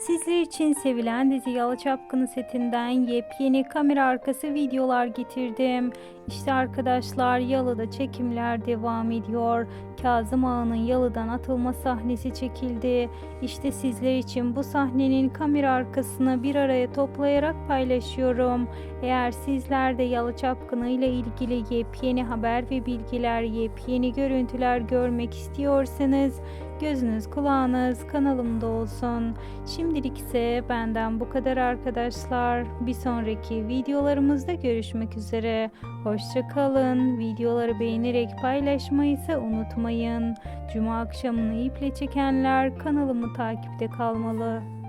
Sizler için sevilen dizi Yalı Çapkını setinden yepyeni kamera arkası videolar getirdim. İşte arkadaşlar Yalı'da çekimler devam ediyor. Kazım Ağa'nın Yalı'dan atılma sahnesi çekildi. İşte sizler için bu sahnenin kamera arkasını bir araya toplayarak paylaşıyorum. Eğer sizler de Yalı Çapkını ile ilgili yepyeni haber ve bilgiler, yepyeni görüntüler görmek istiyorsanız gözünüz kulağınız kanalımda olsun. Şimdilik ise benden bu kadar arkadaşlar. Bir sonraki videolarımızda görüşmek üzere. Hoşça kalın. Videoları beğenerek paylaşmayı ise unutmayın. Cuma akşamını iple çekenler kanalımı takipte kalmalı.